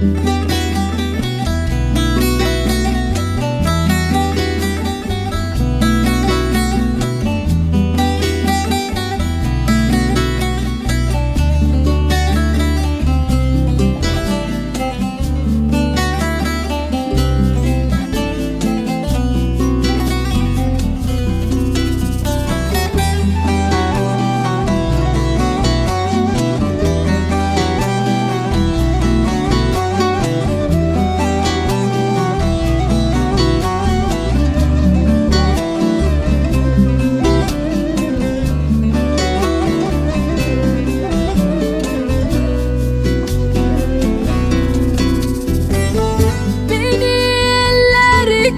Beni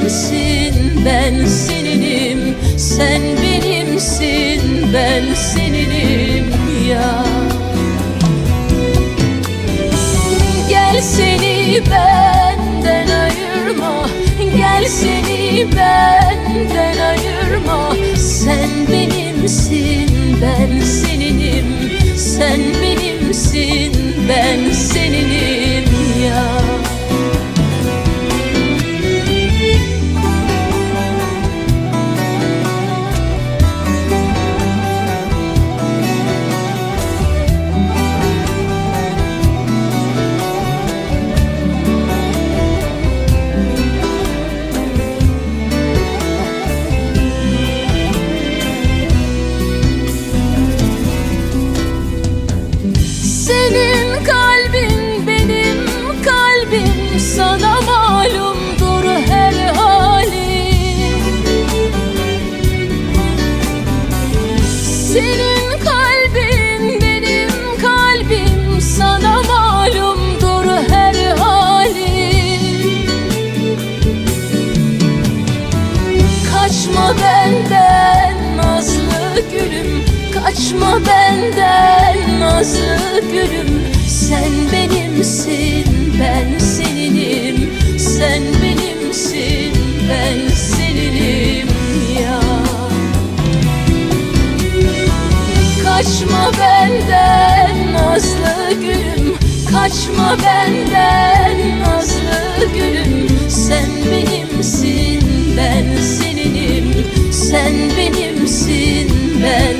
benimsin ben seninim. Sen benimsin. Ben seninim. Ya. Gel seni benden ayırma. Gel seni benden ayırma kalbim sana malumdur her halim. Senin kalbin benim kalbim sana malumdur her halim. Kaçma benden nazlı gülüm Kaçma benden nazlı gülüm. Sen benimsin Kaçma benden nazlı gülüm. Kaçma benden nazlı gülüm. Sen benimsin ben seninim. Sen benimsin ben